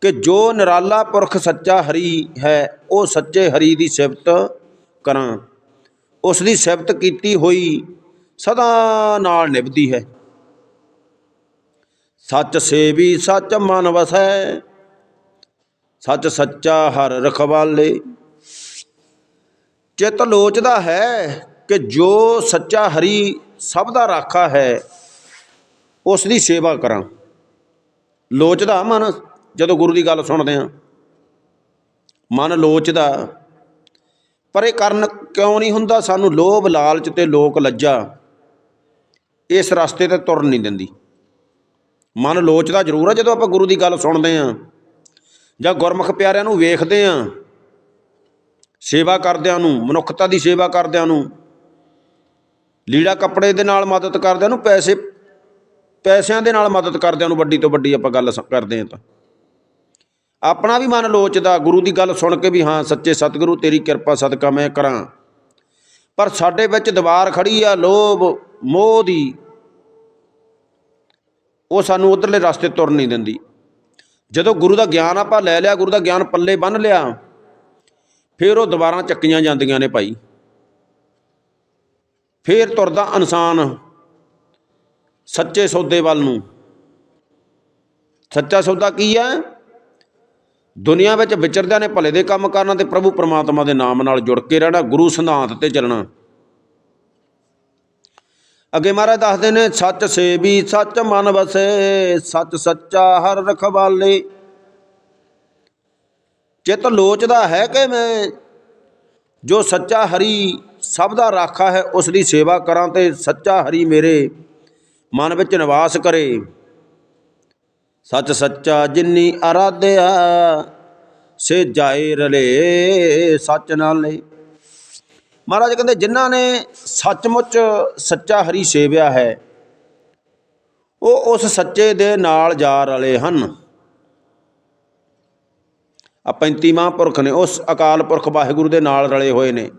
ਕਿ ਜੋ ਨਿਰਾਲਾ ਪੁਰਖ ਸੱਚਾ ਹਰੀ ਹੈ, ਉਹ ਸੱਚੇ ਹਰੀ ਦੀ ਸਿਫਤ ਕਰਾਂ। ਉਸ ਦੀ ਸਿਫਤ ਕੀਤੀ ਹੋਈ ਸਦਾ ਨਾਲ ਨਿਭਦੀ ਹੈ। ਸੱਚ ਸੇਵੀ, ਸੱਚ ਮਨ ਵਸੈ, ਸੱਚ ਸੱਚਾ ਹਰ ਰਖਵਾਲੇ। ਚਿਤ ਲੋਚਦਾ ਹੈ ਕਿ ਜੋ ਸੱਚਾ ਹਰੀ ਸਭ ਦਾ ਰਾਖਾ ਹੈ ਉਸ ਦੀ ਸੇਵਾ ਕਰਾਂ। ਲੋਚਦਾ ਮਨ, ਜਦੋਂ ਗੁਰੂ ਦੀ ਗੱਲ ਸੁਣਦੇ ਹਾਂ। ਮਨ ਲੋਚਦਾ, ਪਰ ਇਹ ਕਰਨ ਕਿਉਂ ਨਹੀਂ ਹੁੰਦਾ? ਸਾਨੂੰ ਲੋਭ, ਲਾਲਚ ਤੇ ਲੋਕ ਲੱਜਾ। ਇਸ ਰਸਤੇ ਤੇ ਤੁਰਨ ਨਹੀਂ ਦਿੰਦੀ। ਮਨ ਲੋਚਦਾ ਜ਼ਰੂਰ ਆ, ਜਦੋਂ ਆਪਾਂ ਗੁਰੂ ਦੀ ਗੱਲ ਸੁਣਦੇ ਆ ਜਾਂ ਗੁਰਮੁਖ ਪਿਆਰਿਆਂ ਨੂੰ ਵੇਖਦੇ ਆ ਸੇਵਾ ਕਰਦਿਆਂ ਨੂੰ, ਮਨੁੱਖਤਾ ਦੀ ਸੇਵਾ ਕਰਦਿਆਂ ਨੂੰ, ਲੀੜਾ ਕੱਪੜੇ ਦੇ ਨਾਲ ਮਦਦ ਕਰਦਿਆਂ ਨੂੰ ਪੈਸੇ ਪੈਸਿਆਂ ਦੇ ਨਾਲ ਮਦਦ ਕਰਦਿਆਂ ਨੂੰ ਵੱਡੀ ਤੋਂ ਵੱਡੀ ਆਪਾਂ ਗੱਲ ਸ- ਕਰਦੇ ਹਾਂ ਤਾਂ। ਆਪਣਾ ਵੀ ਮਨ ਲੋਚਦਾ, ਗੁਰੂ ਦੀ ਗੱਲ ਸੁਣ ਕੇ ਵੀ ਹਾਂ, ਸੱਚੇ ਸਤਿਗੁਰੂ, ਤੇਰੀ ਕਿਰਪਾ ਸਦਕਾ ਮੈਂ ਕਰਾਂ। ਪਰ ਸਾਡੇ ਵਿੱਚ ਦੀਵਾਰ ਖੜੀ ਆ, ਲੋਭ, ਮੋਹ ਦੀ। ਉਹ ਸਾਨੂੰ ਉਧਰਲੇ ਰਸਤੇ ਤੁਰ ਨਹੀਂ ਦਿੰਦੀ। ਜਦੋਂ ਗੁਰੂ ਦਾ ਗਿਆਨ ਆਪਾਂ ਲੈ ਲਿਆ, ਗੁਰੂ ਦਾ ਗਿਆਨ ਪੱਲੇ ਬੰਨ ਲਿਆ, ਫਿਰ ਉਹ ਦੁਬਾਰਾ ਚੱਕੀਆਂ ਜਾਂਦੀਆਂ ਨੇ ਭਾਈ। ਫਿਰ ਤੁਰਦਾ ਇਨਸਾਨ ਸੱਚੇ ਸੌਦੇ ਵੱਲ ਨੂੰ। ਸੱਚਾ ਸੌਦਾ ਕੀ ਹੈ? ਦੁਨੀਆ ਵਿੱਚ ਵਿਚਰਦਿਆਂ ਨੇ ਭਲੇ ਦੇ ਕੰਮ ਕਰਨਾ ਤੇ ਪ੍ਰਭੂ ਪਰਮਾਤਮਾ ਦੇ ਨਾਮ ਨਾਲ ਜੁੜ ਕੇ ਰਹਿਣਾ, ਗੁਰੂ ਸਿਧਾਂਤ ਤੇ ਚੱਲਣਾ। ਅੱਗੇ ਮਹਾਰਾਜ ਦੱਸਦੇ ਨੇ, ਸੱਚ ਸੇਵੀ, ਸੱਚ ਮਨ ਵਸੇ, ਸੱਚ ਸੱਚਾ ਹਰ ਰਖਵਾਲੇ। ਚਿਤ ਲੋਚਦਾ ਹੈ ਕਿ ਮੈਂ ਜੋ ਸੱਚਾ ਹਰੀ ਸਭ ਦਾ ਰਾਖਾ ਹੈ, ਉਸ ਦੀ ਸੇਵਾ ਕਰਾਂ ਤੇ ਸੱਚਾ ਹਰੀ ਮੇਰੇ। ਮਨ ਵਿੱਚ ਨਿਵਾਸ ਕਰੇ। ਸੱਚ ਸੱਚਾ ਜਿੰਨੀ ਅਰਾਧਿਆ, ਸੇ ਜਾਏ ਰਲੇ, ਸੱਚ ਨਾਲੇ ਮਹਾਰਾਜ ਕਹਿੰਦੇ, ਜਿਨ੍ਹਾਂ ਨੇ ਸੱਚਮੁੱਚ ਸੱਚਾ ਹਰੀ ਸੇਵਿਆ ਹੈ, ਉਹ ਉਸ ਸੱਚੇ ਦੇ ਨਾਲ ਜਾ ਰਲੇ ਹਨ। ਆ 35 ਮਹਾਂਪੁਰਖ ਨੇ, ਉਸ ਅਕਾਲ ਪੁਰਖ ਵਾਹਿਗੁਰੂ ਦੇ ਨਾਲ ਰਲੇ ਹੋਏ ਨੇ।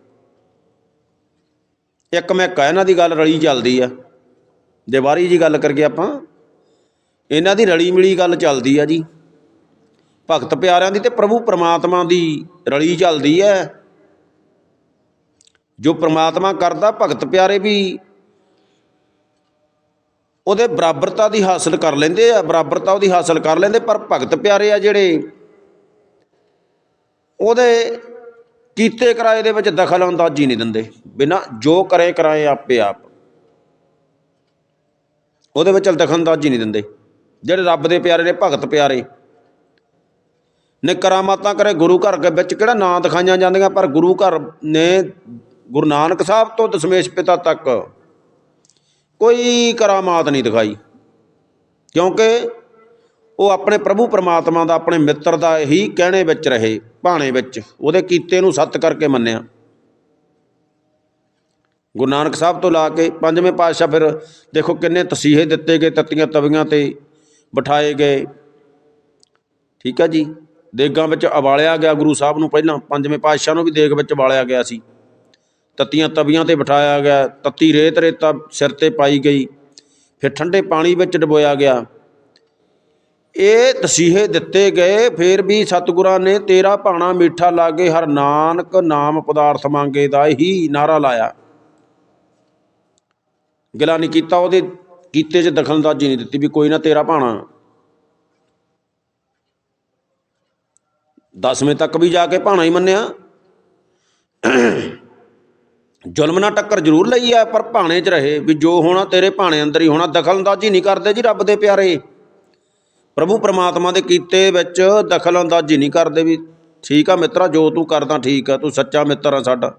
ਇੱਕ ਮੈਂ ਕਹ ਇਹਨਾਂ ਦੀ ਗੱਲ ਰਲੀ ਚੱਲਦੀ ਆ। ਜੇ ਬਾਰੀ ਜੀ ਗੱਲ ਕਰਕੇ ਆਪਾਂ, ਇਹਨਾਂ ਦੀ ਰਲੀ ਮਿਲੀ ਗੱਲ ਚੱਲਦੀ ਆ ਜੀ। ਭਗਤ ਪਿਆਰਿਆਂ ਦੀ ਤੇ ਪ੍ਰਭੂ ਪਰਮਾਤਮਾ ਦੀ ਰਲੀ ਚੱਲਦੀ ਹੈ ਜੋ ਪਰਮਾਤਮਾ ਕਰਦਾ, ਭਗਤ ਪਿਆਰੇ ਵੀ ਉਹਦੇ ਬਰਾਬਰਤਾ ਦੀ ਹਾਸਲ ਕਰ ਲੈਂਦੇ ਆ, ਬਰਾਬਰਤਾ ਉਹਦੀ ਹਾਸਲ ਕਰ ਲੈਂਦੇ, ਪਰ ਭਗਤ ਪਿਆਰੇ ਆ ਜਿਹੜੇ ਉਹਦੇ ਕੀਤੇ ਕਰਾਏ ਦੇ ਵਿੱਚ ਦਖਲ ਅੰਦਾਜ਼ੀ ਨਹੀਂ ਦਿੰਦੇ। ਬਿਨਾ ਜੋ ਕਰੇ ਕਰਾਏ ਆਪੇ ਆਪ ਉਹਦੇ ਵਿੱਚ ਦਖਲ ਅੰਦਾਜ਼ੀ ਨਹੀਂ ਦਿੰਦੇ। ਜਿਹੜੇ ਰੱਬ ਦੇ ਪਿਆਰੇ ਨੇ, ਭਗਤ ਪਿਆਰੇ। ਨੇ ਕਰਾਮਾਤਾਂ ਕਰੇ ਗੁਰੂ ਘਰ ਦੇ ਵਿੱਚ ਕਿਹੜਾ ਨਾਂ ਦਿਖਾਈਆਂ ਜਾਂਦੀਆਂ, ਪਰ ਗੁਰੂ ਘਰ ਨੇ ਗੁਰੂ ਨਾਨਕ ਸਾਹਿਬ ਤੋਂ ਦਸ਼ਮੇਸ਼ ਪਿਤਾ ਤੱਕ ਕੋਈ ਕਰਾਮਾਤ ਨਹੀਂ ਦਿਖਾਈ। ਕਿਉਂਕਿ ਉਹ ਆਪਣੇ ਪ੍ਰਭੂ ਪਰਮਾਤਮਾ ਦਾ, ਆਪਣੇ ਮਿੱਤਰ ਦਾ ਹੀ ਕਹਿਣੇ ਵਿੱਚ ਰਹੇ, ਭਾਣੇ ਵਿੱਚ। ਉਹਦੇ ਕੀਤੇ ਨੂੰ ਸੱਤ ਕਰਕੇ ਮੰਨਿਆ। ਗੁਰੂ ਨਾਨਕ ਸਾਹਿਬ ਤੋਂ ਲਾ ਕੇ ਪੰਜਵੇਂ ਪਾਤਸ਼ਾਹ ਫਿਰ ਦੇਖੋ ਕਿੰਨੇ ਤਸੀਹੇ ਦਿੱਤੇ ਗਏ, ਤੱਤੀਆਂ ਤਵੀਆਂ ਤੇ ਬਿਠਾਏ ਗਏ। ਠੀਕ ਹੈ ਜੀ? ਦੇਗਾਂ ਵਿੱਚ ਉਬਾਲਿਆ ਗਿਆ ਗੁਰੂ ਸਾਹਿਬ ਨੂੰ ਪਹਿਲਾਂ, ਪੰਜਵੇਂ ਪਾਤਸ਼ਾਹ ਨੂੰ ਵੀ ਦੇਗ ਵਿੱਚ ਉਬਾਲਿਆ ਗਿਆ ਸੀ। ਤੱਤੀਆਂ ਤਵੀਆਂ ਤੇ ਬਿਠਾਇਆ ਗਿਆ, ਤੱਤੀ ਰੇਤ ਰੇਤਾ ਸਿਰ ਤੇ ਪਾਈ ਗਈ, ਫਿਰ ਠੰਡੇ ਪਾਣੀ ਵਿੱਚ ਡਬੋਇਆ ਗਿਆ। ਇਹ ਤਸੀਹੇ ਦਿੱਤੇ ਗਏ, ਫਿਰ ਵੀ ਸਤਿਗੁਰਾਂ ਨੇ ਤੇਰਾ ਭਾਣਾ ਮਿੱਠਾ ਲਾਗੇ, ਹਰ ਨਾਨਕ ਨਾਮ ਪਦਾਰਥ ਮੰਗੇ ਦਾ ਹੀ ਨਾਰਾ ਲਾਇਆ। ਗਿਲਾ ਨਹੀਂ ਕੀਤਾ, ਉਹਦੇ ਕੀਤੇ 'ਚ ਦਖਲਅੰਦਾਜ਼ੀ ਨਹੀਂ ਦਿੱਤੀ ਵੀ ਕੋਈ ਨਾ ਤੇਰਾ ਭਾਣਾ। ਦਸਵੇਂ ਤੱਕ ਵੀ ਜਾ ਕੇ ਭਾਣਾ ਹੀ ਮੰਨਿਆ। ਜ਼ੁਲਮ ਨਾਲ ਟੱਕਰ ਜ਼ਰੂਰ ਲਈ ਆ, ਪਰ ਭਾਣੇ 'ਚ ਰਹੇ ਵੀ ਜੋ ਹੋਣਾ ਤੇਰੇ ਭਾਣੇ ਅੰਦਰ ਹੀ ਹੋਣਾ ਦਖਲਅੰਦਾਜ਼ੀ ਨਹੀਂ ਕਰਦੇ ਜੀ ਰੱਬ ਦੇ ਪਿਆਰੇ। ਪ੍ਰਭੂ ਪਰਮਾਤਮਾ ਦੇ ਕੀਤੇ ਵਿੱਚ ਦਖਲਅੰਦਾਜ਼ੀ ਨਹੀਂ ਕਰਦੇ ਵੀ ਠੀਕ ਆ ਮਿੱਤਰਾ, ਜੋ ਤੂੰ ਕਰਦਾ ਠੀਕ ਆ, ਤੂੰ ਸੱਚਾ ਮਿੱਤਰ ਆ ਸਾਡਾ।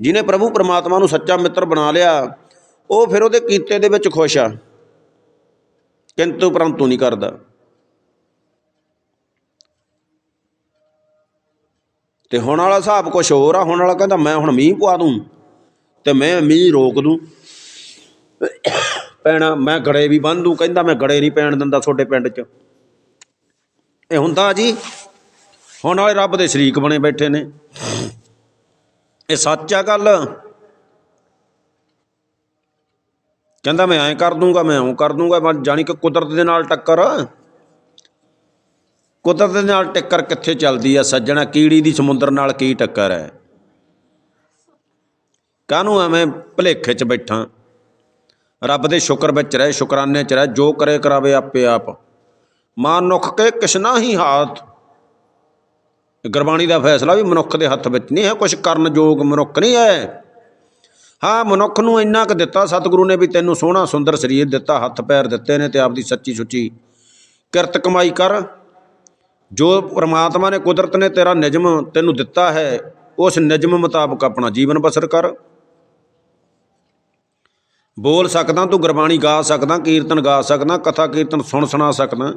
ਜਿਹਨੇ ਪ੍ਰਭੂ ਪਰਮਾਤਮਾ ਨੂੰ ਸੱਚਾ ਮਿੱਤਰ ਬਣਾ ਲਿਆ ਉਹ ਫਿਰ ਉਹਦੇ ਕੀਤੇ ਦੇ ਵਿੱਚ ਖੁਸ਼ ਆ। ਕਿੰਤੂ ਪਰੰਤੂ ਨਹੀਂ ਕਰਦਾ। ਤੇ ਹੁਣ ਵਾਲਾ ਹਿਸਾਬ ਕੁਛ ਹੋਰ ਆ। ਹੁਣ ਵਾਲਾ ਕਹਿੰਦਾ, ਮੈਂ ਹੁਣ ਮੀਂਹ ਪਵਾ ਦੂੰ ਤੇ ਮੈਂ ਮੀਂਹ ਰੋਕ ਦੂੰ। ਪੈਣਾ ਮੈਂ ਗੜੇ ਵੀ ਬੰਨ ਦੂੰ। ਕਹਿੰਦਾ, ਮੈਂ ਗੜੇ ਨਹੀਂ ਪੈਣ ਦਿੰਦਾ ਤੁਹਾਡੇ ਪਿੰਡ 'ਚ। ਇਹ ਹੁੰਦਾ ਜੀ। ਹੁਣ ਵਾਲੇ ਰੱਬ ਦੇ ਸ਼ਰੀਕ ਬਣੇ ਬੈਠੇ ਨੇ। ਇਹ ਸੱਚ ਆ ਗੱਲ। ਕਹਿੰਦਾ ਮੈਂ ਐਂ ਕਰ ਦੂੰਗਾ, ਮੈਂ ਉਹ ਕਰ ਦੂੰਗਾ, ਮੈਂ ਜਾਣੀ ਕਿ ਕੁਦਰਤ ਦੇ ਨਾਲ ਟੱਕਰ। ਕੁਦਰਤ ਦੇ ਨਾਲ ਟੱਕਰ ਕਿੱਥੇ ਚੱਲਦੀ ਆ ਸੱਜਣਾ? ਕੀੜੀ ਦੀ ਸਮੁੰਦਰ ਨਾਲ ਕੀ ਟੱਕਰ ਹੈ? ਕਾਹਨੂੰ ਐਵੇਂ ਭਲੇਖੇ 'ਚ ਬੈਠਾ? ਰੱਬ ਦੇ ਸ਼ੁਕਰ ਵਿੱਚ ਰਹਿ, ਸ਼ੁਕਰਾਨੇ 'ਚ ਰਹਿ, ਜੋ ਕਰੇ ਕਰਾਵੇ ਆਪੇ ਆਪ। ਮਾਨੁਖ ਕੇ ਕਿਸ਼ਨਾ ਹੀ ਹਾਥ। ਗੁਰਬਾਣੀ ਦਾ ਫੈਸਲਾ ਵੀ ਮਨੁੱਖ ਦੇ ਹੱਥ ਵਿੱਚ ਨਹੀਂ ਹੈ ਕੁਝ ਕਰਨ ਯੋਗ ਮਨੁੱਖ ਨਹੀਂ ਹੈ। ਹਾਂ, ਮਨੁੱਖ ਨੂੰ ਇੰਨਾ ਕੁ ਦਿੱਤਾ ਸਤਿਗੁਰੂ ਨੇ ਵੀ ਤੈਨੂੰ ਸੋਹਣਾ, ਸੁੰਦਰ ਸਰੀਰ ਦਿੱਤਾ, ਹੱਥ ਪੈਰ ਦਿੱਤੇ ਨੇ ਤੇ ਆਪਦੀ ਸੱਚੀ ਸੁੱਚੀ ਕਿਰਤ ਕਮਾਈ ਕਰ। ਜੋ ਪ੍ਰਮਾਤਮਾ ਨੇ ਕੁਦਰਤ ਨੇ ਤੇਰਾ ਨਿਯਮ ਤੈਨੂੰ ਦਿੱਤਾ ਹੈ, ਉਸ ਨਿਯਮ ਮੁਤਾਬਕ ਆਪਣਾ ਜੀਵਨ ਬਸਰ ਕਰ। ਬੋਲ ਸਕਦਾ, ਤੂੰ ਗੁਰਬਾਣੀ ਗਾ ਸਕਦਾ, ਕੀਰਤਨ ਗਾ ਸਕਦਾ, ਕਥਾ ਕੀਰਤਨ ਸੁਣ ਸੁਣਾ ਸਕਦਾ।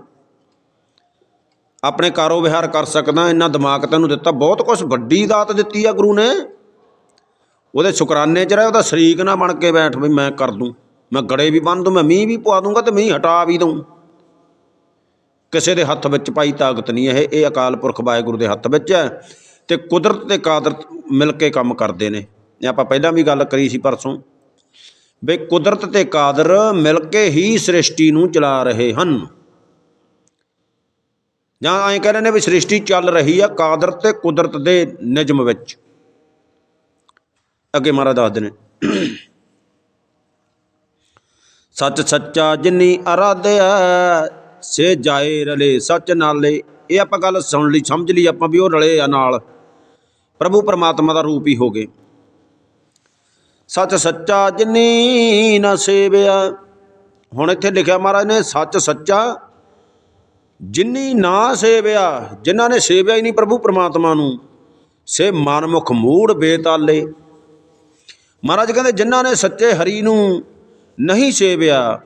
ਆਪਣੇ ਕਾਰੋ ਵਿਹਾਰ ਕਰ ਸਕਦਾ, ਇੰਨਾ ਦਿਮਾਗ ਤੈਨੂੰ ਦਿੱਤਾ, ਬਹੁਤ ਕੁਝ ਵੱਡੀ ਦਾਤ ਦਿੱਤੀ ਆ ਗੁਰੂ ਨੇ। ਉਹਦੇ ਸ਼ੁਕਰਾਨੇ ਚ ਰਹਿ, ਉਹਦਾ ਸ਼ਰੀਕ ਨਾ ਬਣ ਕੇ ਬੈਠ ਵੀ ਮੈਂ ਕਰ ਦੂੰ। ਮੈਂ ਗੜੇ ਵੀ ਬੰਨ ਦੂੰ, ਮੈਂ ਮੀਂਹ ਵੀ ਪਵਾ ਦੂੰਗਾ ਤੇ ਮੀਂਹ ਹਟਾ ਵੀ ਦੂੰ ਕਿਸੇ ਦੇ ਹੱਥ ਵਿੱਚ ਪਾਈ ਤਾਕਤ ਨਹੀਂ ਇਹ ਇਹ ਅਕਾਲ ਪੁਰਖ ਵਾਹਿਗੁਰੂ ਦੇ ਹੱਥ ਵਿੱਚ ਹੈ ਤੇ ਕੁਦਰਤ ਤੇ ਕਾਦਰਤ ਮਿਲ ਕੇ ਕੰਮ ਕਰਦੇ ਨੇ। ਇਹ ਆਪਾਂ ਪਹਿਲਾਂ ਵੀ ਗੱਲ ਕਰੀ ਸੀ ਪਰਸੋਂ ਵੀ ਕੁਦਰਤ ਤੇ ਕਾਦਰ ਮਿਲ ਕੇ ਹੀ ਸ੍ਰਿਸ਼ਟੀ ਨੂੰ ਚਲਾ ਰਹੇ ਹਨ। ਜਾਂ ਐਂ ਕਹਿੰਦੇ ਨੇ ਵੀ ਸ੍ਰਿਸ਼ਟੀ ਚੱਲ ਰਹੀ ਆ ਕਾਦਰ ਤੇ ਕੁਦਰਤ ਦੇ ਨਿਯਮ ਵਿੱਚ। ਅੱਗੇ ਮਹਾਰਾਜ ਦੱਸਦੇ ਨੇ। ਸੱਚ ਸੱਚਾ ਜਿਨੀ ਅਰਾਧਿਆ ਸੇ ਜਾਏ ਰਲੇ ਸੱਚ ਨਾਲੇ। ਇਹ ਆਪਾਂ ਗੱਲ ਸੁਣ ਲਈ, ਸਮਝ ਲਈ ਆਪਾਂ ਵੀ ਉਹ ਰਲੇ ਆ ਨਾਲ। ਪ੍ਰਭੂ ਪਰਮਾਤਮਾ ਦਾ ਰੂਪ ਹੀ ਹੋ ਗਏ। ਸੱਚ ਸੱਚਾ ਜਿਨੀ ਨਾ ਸੇਵਿਆ। ਹੁਣ ਇੱਥੇ ਲਿਖਿਆ ਮਹਾਰਾਜ ਨੇ, ਸੱਚ ਸੱਚਾ ਜਿਨੀ ਨਾ ਸੇਵਿਆ। ਜਿਨ੍ਹਾਂ ਨੇ ਸੇਵਿਆ ਹੀ ਨਹੀਂ ਪ੍ਰਭੂ ਪਰਮਾਤਮਾ ਨੂੰ, ਸੇ ਮਨਮੁਖ ਮੂੜ ਬੇਤਾਲੇ। ਮਹਾਰਾਜ ਕਹਿੰਦੇ, ਜਿਨ੍ਹਾਂ ਨੇ ਸੱਚੇ ਹਰੀ ਨੂੰ ਨਹੀਂ ਸੇਵਿਆ,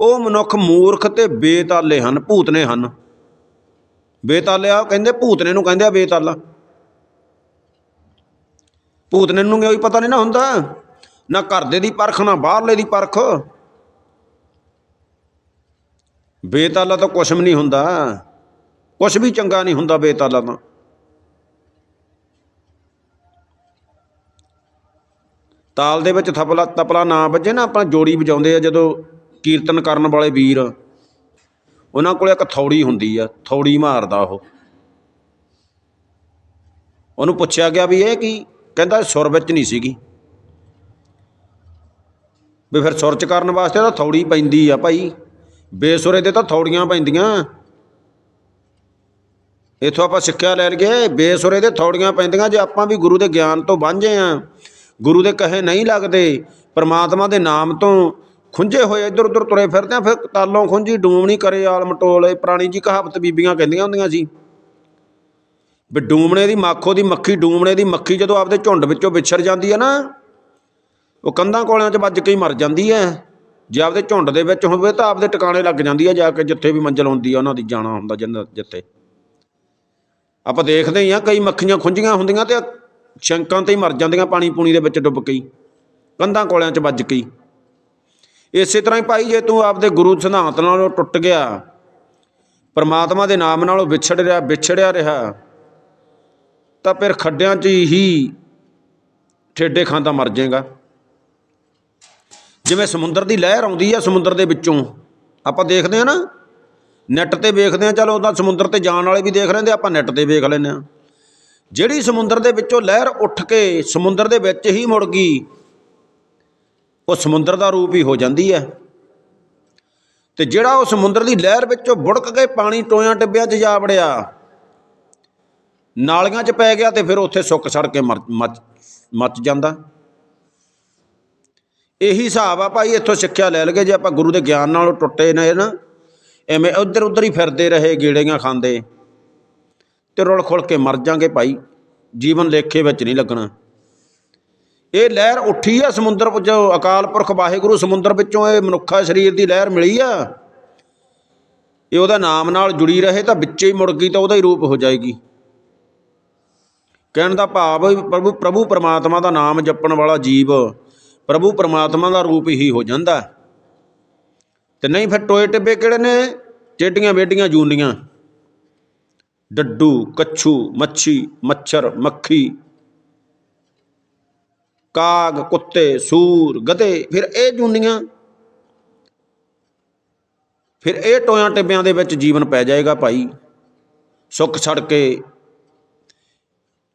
ਉਹ ਮਨੁੱਖ ਮੂਰਖ ਤੇ ਬੇਤਾਲੇ ਹਨ, ਭੂਤਨੇ ਹਨ। ਬੇਤਾਲਿਆ ਕਹਿੰਦੇ, ਭੂਤਨੇ ਨੂੰ ਕਹਿੰਦੇ ਆ ਬੇਤਾਲਾ। ਭੂਤਨੇ ਨੂੰ ਕੋਈ ਪਤਾ ਨਹੀਂ ਨਾ ਹੁੰਦਾ, ਨਾ ਘਰ ਦੇ ਦੀ ਪਰਖ, ਨਾ ਬਾਹਰਲੇ ਦੀ ਪਰਖ। ਬੇਤਾਲਾ ਤਾਂ ਕੁਛ ਵੀ ਨਹੀਂ ਹੁੰਦਾ, ਕੁਛ ਵੀ ਚੰਗਾ ਨਹੀਂ ਹੁੰਦਾ ਬੇਤਾਲਾ ਤਾਂ। ਤਾਲ ਦੇ ਵਿੱਚ ਥਪਲਾ ਤਪਲਾ ਨਾ ਵੱਜੇ ਨਾ ਆਪਣਾ ਜੋੜੀ ਵਜਾਉਂਦੇ ਆ ਜਦੋਂ ਕੀਰਤਨ ਕਰਨ ਵਾਲੇ ਵੀਰ। ਉਹਨਾਂ ਕੋਲ ਇੱਕ ਥੌੜੀ ਹੁੰਦੀ ਆ, ਥੌੜੀ ਮਾਰਦਾ ਉਹ। ਉਹਨੂੰ ਪੁੱਛਿਆ ਗਿਆ ਵੀ ਇਹ ਕੀ? ਕਹਿੰਦਾ ਸੁਰ ਵਿੱਚ ਨਹੀਂ ਸੀਗੀ। ਵੀ ਫਿਰ ਸੁਰ ਚ ਕਰਨ ਵਾਸਤੇ ਤਾਂ ਥੌੜੀ ਪੈਂਦੀ ਆ ਭਾਈ। ਬੇਸੁਰੇ ਦੇ ਤਾਂ ਥੌੜੀਆਂ ਪੈਂਦੀਆਂ। ਇਥੋਂ ਆਪਾਂ ਸਿੱਖਿਆ ਲੈ ਲਈਏ ਬੇਸੁਰੇ ਦੇ ਥੌੜੀਆਂ ਪੈਂਦੀਆਂ ਜੇ ਆਪਾਂ ਵੀ ਗੁਰੂ ਦੇ ਗਿਆਨ ਤੋਂ ਵਾਂਝੇ ਆ। ਗੁਰੂ ਦੇ ਕਹੇ ਨਹੀਂ ਲੱਗਦੇ, ਪਰਮਾਤਮਾ ਦੇ ਨਾਮ ਤੋਂ ਖੁੰਝੇ ਹੋਏ ਇੱਧਰ ਉੱਧਰ ਤੁਰੇ ਫਿਰਦੇ ਆ, ਫਿਰ ਤਾਲੋਂ ਖੁੰਝੀ ਡੂਮਣੀ ਕਰੇ ਆਲ ਮਟੋਲੇ ਪੁਰਾਣੀ ਜੀ ਕਹਾਵਤ ਬੀਬੀਆਂ ਕਹਿੰਦੀਆਂ ਹੁੰਦੀਆਂ ਸੀ। ਵੀ ਡੂਮਣੇ ਦੀ ਮਾਖੋ ਦੀ ਮੱਖੀ ਡੂਮਣੇ ਦੀ ਮੱਖੀ ਜਦੋਂ ਆਪਦੇ ਝੁੰਡ ਵਿੱਚੋਂ ਵਿਛੜ ਜਾਂਦੀ ਹੈ ਨਾ, ਉਹ ਕੰਧਾਂ ਕੋਲਿਆਂ 'ਚ ਵੱਜ ਕੇ ਹੀ ਮਰ ਜਾਂਦੀ ਹੈ। ਜੇ ਆਪਦੇ ਝੁੰਡ ਦੇ ਵਿੱਚ ਹੋਵੇ ਤਾਂ ਆਪਦੇ ਟਿਕਾਣੇ ਲੱਗ ਜਾਂਦੀ ਹੈ, ਜਾ ਕੇ ਜਿੱਥੇ ਵੀ ਮੰਜ਼ਲ ਹੁੰਦੀ ਹੈ, ਉਹਨਾਂ ਦੀ ਜਾਣਾ ਹੁੰਦਾ ਜਿੰਨ ਜਿੱਥੇ। ਆਪਾਂ ਦੇਖਦੇ ਹੀ ਆ ਕਈ ਮੱਖੀਆਂ ਖੁੰਝੀਆਂ ਹੁੰਦੀਆਂ ਤੇ ਸ਼ੰਕਾਂ ਤੇ ਹੀ ਮਰ ਜਾਂਦੀਆਂ ਪਾਣੀ ਪੂਣੀ ਦੇ ਵਿੱਚ ਡੁੱਬ ਕੇ ਕੰਧਾਂ ਕੋਲਿਆਂ 'ਚ ਵੱਜ ਕੇ ਇਸੇ ਤਰ੍ਹਾਂ ਹੀ ਭਾਈ ਜੇ ਤੂੰ ਆਪਦੇ ਗੁਰੂ ਸਿਧਾਂਤ ਨਾਲੋਂ ਟੁੱਟ ਗਿਆ, ਪਰਮਾਤਮਾ ਦੇ ਨਾਮ ਨਾਲੋਂ ਵਿਛੜ ਰਿਹਾ, ਵਿਛੜਿਆ ਰਿਹਾ, ਤਾਂ ਫਿਰ ਖੱਡਿਆਂ 'ਚ ਹੀ ਠੇਡੇ ਖਾਂਦਾ ਮਰ ਜਾਏਗਾ। ਜਿਵੇਂ ਸਮੁੰਦਰ ਦੀ ਲਹਿਰ ਆਉਂਦੀ ਆ ਸਮੁੰਦਰ ਦੇ ਵਿੱਚੋਂ, ਆਪਾਂ ਦੇਖਦੇ ਆ ਨਾ, ਨੈੱਟ ਤੇ ਵੇਖਦੇ ਆ, ਚਲੋ ਉਹਦਾ ਸਮੁੰਦਰ ਤੇ ਜਾਣ ਵਾਲੇ ਵੀ ਦੇਖ ਲੈਂਦੇ, ਆਪਾਂ ਨੈੱਟ ਤੇ ਵੇਖ ਲੈਂਦੇ ਆ। ਜਿਹੜੀ ਸਮੁੰਦਰ ਦੇ ਵਿੱਚੋਂ ਲਹਿਰ ਉੱਠ ਕੇ ਸਮੁੰਦਰ ਦੇ ਵਿੱਚ ਹੀ ਮੁੜ ਗਈ, ਉਹ ਸਮੁੰਦਰ ਦਾ ਰੂਪ ਹੀ ਹੋ ਜਾਂਦੀ ਹੈ। ਤੇ ਜਿਹੜਾ ਉਹ ਸਮੁੰਦਰ ਦੀ ਲਹਿਰ ਵਿੱਚੋਂ ਬੁੜਕ ਕੇ ਪਾਣੀ ਟੋਇਆਂ ਟਿੱਬਿਆਂ 'ਚ ਜਾ ਵੜਿਆ, ਨਾਲੀਆਂ 'ਚ ਪੈ ਗਿਆ ਤੇ ਫਿਰ ਉੱਥੇ ਸੁੱਕ ਸੜ ਕੇ ਮਰ, ਮੱਚ ਮੱਚ ਜਾਂਦਾ। ਇਹੀ ਹਿਸਾਬ ਆ ਭਾਈ, ਇੱਥੋਂ ਸਿੱਖਿਆ ਲੈ ਲਗੇ ਜੇ ਆਪਾਂ ਗੁਰੂ ਦੇ ਗਿਆਨ ਨਾਲ ਟੁੱਟੇ ਨੇ ਨਾ, ਐਵੇਂ ਉੱਧਰ ਉੱਧਰ ਹੀ ਫਿਰਦੇ ਰਹੇ ਗੇੜੀਆਂ ਖਾਂਦੇ। ਤੇ ਰੁਲ ਖੁਲ ਕੇ ਮਰ ਜਾਾਂਗੇ ਭਾਈ। ਜੀਵਨ ਲੇਖੇ ਵਿੱਚ ਨਹੀਂ ਲੱਗਣਾ। ਇਹ ਲਹਿਰ ਉੱਠੀ ਆ ਸਮੁੰਦਰ ਵਿੱਚੋਂ, ਅਕਾਲ ਪੁਰਖ ਵਾਹਿਗੁਰੂ ਸਮੁੰਦਰ ਵਿੱਚੋਂ ਇਹ ਮਨੁੱਖਾ ਸਰੀਰ ਦੀ ਲਹਿਰ ਮਿਲੀ ਆ। ਇਹ ਉਹਦਾ ਨਾਮ ਨਾਲ ਜੁੜੀ ਰਹੇ ਤਾਂ ਵਿੱਚੇ ਹੀ ਮੁੜ ਗਈ ਤਾਂ ਉਹਦਾ ਹੀ ਰੂਪ ਹੋ ਜਾਏਗੀ। ਕਹਿਣ ਦਾ ਭਾਵ ਪ੍ਰਭੂ ਪ੍ਰਭੂ ਪਰਮਾਤਮਾ ਦਾ ਨਾਮ ਜਪਣ ਵਾਲਾ ਜੀਵ ਪ੍ਰਭੂ ਪਰਮਾਤਮਾ ਦਾ ਰੂਪ ਹੀ ਹੋ ਜਾਂਦਾ। ਤੇ ਨਹੀਂ ਫਿਰ ਟੋਏ ਟਿੱਬੇ ਕਿਹੜੇ ਨੇ? ਟੇਡੀਆਂ ਵੇਡੀਆਂ ਜੂੰਡੀਆਂ। ਡੱਡੂ, ਕੱਛੂ, ਮੱਛੀ, ਮੱਛਰ, ਮੱਖੀ। ਕਾਗ, ਕੁੱਤੇ, ਸੂਰ, ਗਧੇ, ਫਿਰ ਇਹ ਜੂੰਡੀਆਂ ਫਿਰ ਇਹ ਟੋਇਆਂ ਟਿੱਬਿਆਂ ਦੇ ਵਿੱਚ ਜੀਵਨ ਪੈ ਜਾਏਗਾ ਭਾਈ। ਸੁੱਖ ਛੜ ਕੇ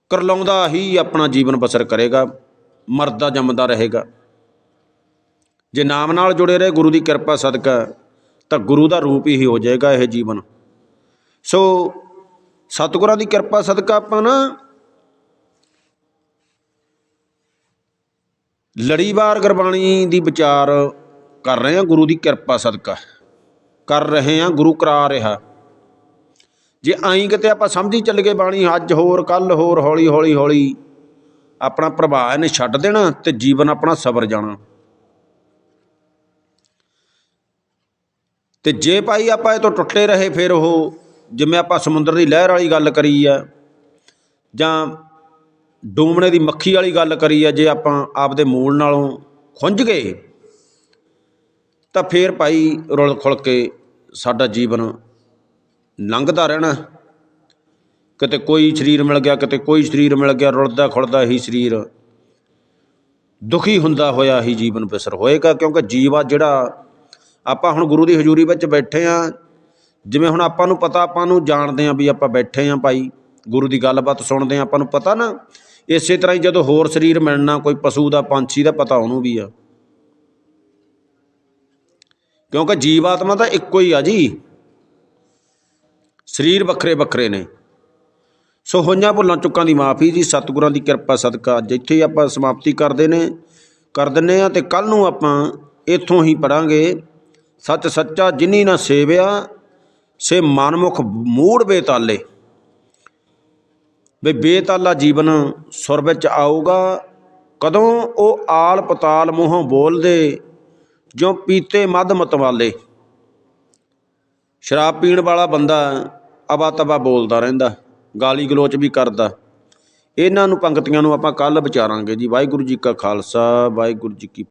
ਕਰਲਾਉਂਦਾ ਹੀ ਆਪਣਾ ਜੀਵਨ ਬਸਰ ਕਰੇਗਾ, ਮਰਦਾ ਜੰਮਦਾ ਰਹੇਗਾ। ਜੇ ਨਾਮ ਨਾਲ ਜੁੜੇ ਰਹੇ, ਗੁਰੂ ਦੀ ਕਿਰਪਾ ਸਦਕਾ, ਤਾਂ ਗੁਰੂ ਦਾ ਰੂਪ ਹੀ ਹੋ ਜਾਏਗਾ ਇਹ ਜੀਵਨ। ਸੋ ਸਤਿਗੁਰਾਂ ਦੀ ਕਿਰਪਾ ਸਦਕਾ ਆਪਾਂ ਨਾ ਲੜੀਵਾਰ ਗੁਰਬਾਣੀ ਦੀ ਵਿਚਾਰ ਕਰ ਰਹੇ ਹਾਂ, ਗੁਰੂ ਦੀ ਕਿਰਪਾ ਸਦਕਾ ਕਰ ਰਹੇ ਹਾਂ, ਗੁਰੂ ਕਰਾ ਰਿਹਾ। ਜੇ ਆਈ ਕਿਤੇ ਆਪਾਂ ਸਮਝੀ ਚੱਲ ਗਏ ਬਾਣੀ, ਅੱਜ ਹੋਰ ਕੱਲ ਹੋਰ, ਹੌਲੀ ਹੌਲੀ ਹੌਲੀ, ਆਪਣਾ ਪ੍ਰਭਾਵ ਇਹਨੇ ਛੱਡ ਦੇਣਾ ਤੇ ਜੀਵਨ ਆਪਣਾ ਸਬਰ ਜਾਣਾ। ਤੇ ਜੇ ਭਾਈ ਆਪਾਂ ਇਹ ਤੋਂ ਟੁੱਟੇ ਰਹੇ, ਫਿਰ ਉਹ ਜਿਵੇਂ ਆਪਾਂ ਸਮੁੰਦਰ ਦੀ ਲਹਿਰ ਵਾਲੀ ਗੱਲ ਕਰੀ ਆ, ਜਾਂ ਡੂਮਣੇ ਦੀ ਮੱਖੀ ਵਾਲੀ ਗੱਲ ਕਰੀ ਆ, ਜੇ ਆਪਾਂ ਆਪਦੇ ਮੂਲ ਨਾਲੋਂ ਖੁੰਝ ਗਏ, ਤਾਂ ਫੇਰ ਭਾਈ ਰੁਲ ਖੁਲ ਕੇ ਸਾਡਾ ਜੀਵਨ ਲੰਘਦਾ ਰਹਿਣਾ। ਕਿਤੇ ਕੋਈ ਸਰੀਰ ਮਿਲ ਗਿਆ, ਕਿਤੇ ਕੋਈ ਸਰੀਰ ਮਿਲ ਗਿਆ, ਰੁਲਦਾ ਖੁਲਦਾ ਹੀ ਸਰੀਰ ਦੁਖੀ ਹੁੰਦਾ ਹੋਇਆ ਹੀ ਜੀਵਨ ਬਿਸਰ ਹੋਏਗਾ, ਕਿਉਂਕਿ ਜੀਵਾ ਜਿਹੜਾ ਆਪਾਂ ਹੁਣ ਗੁਰੂ ਦੀ ਹਜ਼ੂਰੀ ਵਿੱਚ ਬੈਠੇ ਆ ਜਿਵੇਂ ਹੁਣ ਆਪਾਂ ਨੂੰ ਪਤਾ, ਆਪਾਂ ਨੂੰ ਜਾਣਦੇ ਹਾਂ ਵੀ ਆਪਾਂ ਬੈਠੇ ਹਾਂ ਭਾਈ, ਗੁਰੂ ਦੀ ਗੱਲਬਾਤ ਸੁਣਦੇ ਹਾਂ, ਆਪਾਂ ਨੂੰ ਪਤਾ ਨਾ, ਇਸੇ ਤਰ੍ਹਾਂ ਹੀ ਜਦੋਂ ਹੋਰ ਸਰੀਰ ਮਿਲਣਾ, ਕੋਈ ਪਸ਼ੂ ਦਾ, ਪੰਛੀ ਦਾ, ਪਤਾ ਉਹਨੂੰ ਵੀ ਆ। ਕਿਉਂਕਿ ਜੀਵਾਤਮਾ ਤਾਂ ਇੱਕੋ ਹੀ ਆ ਜੀ। ਸਰੀਰ ਵੱਖਰੇ ਵੱਖਰੇ ਨੇ। ਸੋ ਹੋਈਆਂ ਭੁੱਲਾਂ ਚੁੱਕਾਂ ਦੀ ਮਾਫੀ ਜੀ, ਸਤਿਗੁਰਾਂ ਦੀ ਕਿਰਪਾ, ਸਦਕਾ, ਅੱਜ ਇੱਥੇ ਹੀ ਆਪਾਂ ਸਮਾਪਤੀ ਕਰਦੇ ਨੇ, ਕਰ ਦਿੰਨੇ ਆ ਤੇ ਕੱਲ ਨੂੰ ਆਪਾਂ ਇੱਥੋਂ ਹੀ ਪੜਾਂਗੇ ਸੱਚ ਸੱਚਾ ਜਿਨੀ ਨਾ ਸੇਵਿਆ ਸੇ ਮਨਮੁਖ ਮੂੜ ਬੇਤਾਲੇ। ਵੀ ਬੇਤਾਲਾ ਜੀਵਨ ਸੁਰ ਵਿੱਚ ਆਊਗਾ, ਕਦੋਂ ਉਹ ਆਲ ਪਤਾਲ ਮੂੰਹੋਂ ਬੋਲਦੇ ਜੋ ਪੀਤੇ ਮਦ ਮਤਵਾਲੇ। ਸ਼ਰਾਬ ਪੀਣ ਵਾਲਾ ਬੰਦਾ ਅਬਾ ਤਬਾ ਬੋਲਦਾ ਰਹਿੰਦਾ, ਗਾਲੀ ਗਲੋਚ ਵੀ ਕਰਦਾ। ਇਹਨਾਂ ਨੂੰ ਪੰਕਤੀਆਂ ਨੂੰ ਆਪਾਂ ਕੱਲ ਵਿਚਾਰਾਂਗੇ ਜੀ। ਵਾਹਿਗੁਰੂ ਜੀ ਕਾ ਖਾਲਸਾ, ਵਾਹਿਗੁਰੂ ਜੀ ਕੀ